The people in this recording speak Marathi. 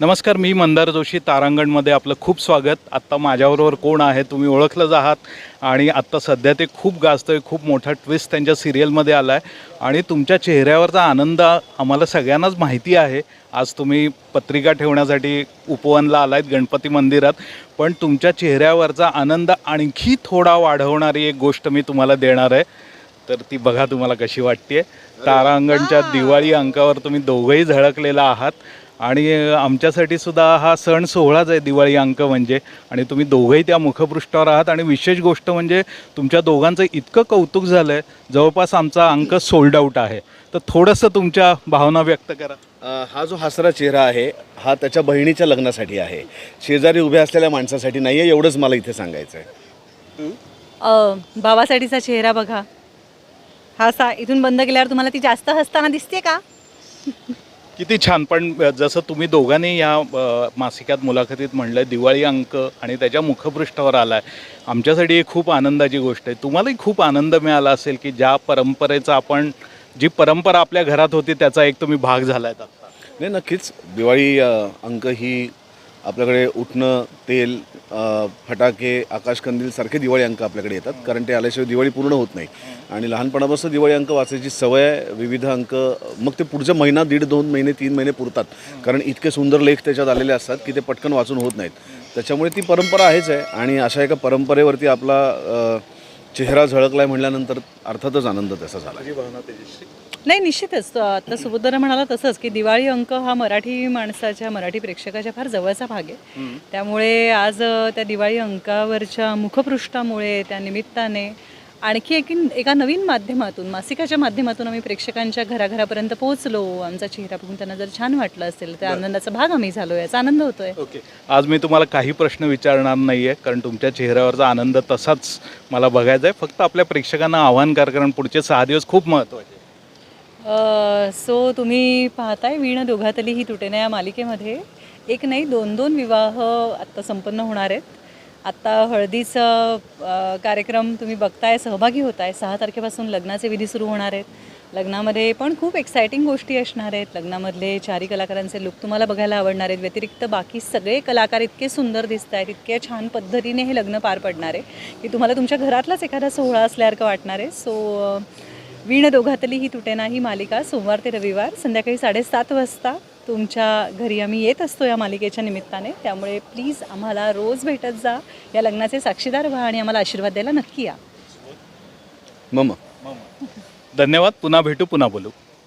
नमस्कार मी मंदार जोशी तारांगणमध्ये आपलं खूप स्वागत. आत्ता माझ्याबरोबर कोण आहे तुम्ही ओळखलंच आहात. आणि आत्ता सध्या ते खूप गाजतं आहे खूप मोठा ट्विस्ट त्यांच्या सिरियलमध्ये आला आहे आणि तुमच्या चेहऱ्यावरचा आनंद आम्हाला सगळ्यांनाच माहिती आहे. आज तुम्ही पत्रिका ठेवण्यासाठी उपवनला आलायत गणपती मंदिरात. पण तुमच्या चेहऱ्यावरचा आनंद आणखी थोडा वाढवणारी एक गोष्ट मी तुम्हाला देणार आहे. तर ती बघा तुम्हाला कशी वाटते तारांगणच्या दिवाळी अंकावर तुम्ही दोघंही झळकलेला आहात. आणि आमच्यासाठी सुद्धा हा सण सोहळाच आहे दिवाळी अंक म्हणजे. आणि तुम्ही दोघंही त्या मुखपृष्ठावर आहात आणि विशेष गोष्ट म्हणजे तुमच्या दोघांचं इतकं कौतुक झालं आहे जवळपास आमचा अंक सोल्ड आऊट आहे. तर थोडंसं तुमच्या भावना व्यक्त करा. हा जो हसरा चेहरा आहे हा त्याच्या बहिणीच्या लग्नासाठी आहे. शेजारी उभ्या असलेल्या माणसासाठी नाही आहे एवढंच मला इथे सांगायचं आहे अ, भावासाठीचा चेहरा बघा. हा सा इथून बंद केल्यावर तुम्हाला ती जास्त हसताना दिसते का? किती छान. पण जसं तुम्ही दोघांनी या मासिकात मुलाखतीत म्हणलं दिवाळी अंक आणि त्याच्या मुखपृष्ठावर आला आहे आमच्यासाठी ही खूप आनंदाची गोष्ट आहे. तुम्हालाही खूप आनंद मिळाला असेल की ज्या परंपरेचा आपण जी परंपरा आपल्या घरात होती त्याचा एक तुम्ही भाग झाला आहे नाही नक्कीच. दिवाळी अंक ही आपल्याकडे उठणं तेल फटाके आकाशकंदील सारखे दिवाळी अंक आपल्याकडे येतात. कारण ते आल्याशिवाय दिवाळी पूर्ण होत नाही. आणि लहानपणापासून दिवाळी अंक वाचायची सवय विविध अंक मग ते पुढच्या महिना दीड दोन महिने तीन महिने पुरतात. कारण इतके सुंदर लेख त्याच्यात आलेले असतात की ते पटकन वाचून होत नाहीत. त्याच्यामुळे ती परंपरा आहेच आहे. आणि अशा एका परंपरेवरती आपला चेहरा झळकला आहे म्हटल्यानंतर अर्थातच आनंद त्याचा झाला. नाही निश्चितच. आता सुभद्र म्हणाला तसंच की दिवाळी अंक हा मराठी माणसाच्या मराठी प्रेक्षकाच्या फार जवळचा भाग आहे. त्यामुळे आज त्या दिवाळी अंकावरच्या मुखपृष्ठामुळे त्या निमित्ताने आणखी एक एका नवीन माध्यमातून मासिकाच्या माध्यमातून आम्ही प्रेक्षकांच्या घराघरापर्यंत पोहोचलो. आमचा चेहरा बघून त्यांना जर छान वाटलं असेल त्या आनंदाचा भाग आम्ही झालो याचा आनंद होतोय. ओके. आज मी तुम्हाला काही प्रश्न विचारणार नाही आहे कारण तुमच्या चेहऱ्यावरचा आनंद तसाच मला बघायचा आहे. फक्त आपल्या प्रेक्षकांना आव्हान कर कारण पुढचे सहा दिवस खूप महत्त्वाचे सो तुम्ही पाहताय वीण दोघातली ही तुटेना या मालिकेमध्ये. एक नाही दोन दोन विवाह आत्ता संपन्न होणार आहेत. आत्ता हळदीचं कार्यक्रम तुम्ही बघताय सहभागी होत आहे सहा तारखेपासून लग्नाचे विधी सुरू होणार आहेत. लग्नामध्ये पण खूप एक्सायटिंग गोष्टी असणार आहेत. लग्नामधले चारी कलाकारांचे लुक तुम्हाला बघायला आवडणार आहेत. व्यतिरिक्त बाकी सगळे कलाकार इतके सुंदर दिसत आहेत इतक्या छान पद्धतीने हे लग्न पार पडणार आहे की तुम्हाला तुमच्या घरातलाच एखादा सोहळा असल्यासारखं वाटणार आहे. सो वीण दोघातली ही तुटेना ही मालिका सोमवार ते रविवार संध्याकाळी साडेसात वाजता तुमच्या घरी आम्ही येत असतो या मालिकेच्या निमित्ताने. त्यामुळे प्लीज आम्हाला रोज भेटत जा. या लग्नाचे साक्षीदार व्हा आणि आम्हाला आशीर्वाद द्यायला नक्की या. मग धन्यवाद. पुन्हा भेटू पुन्हा बोलू.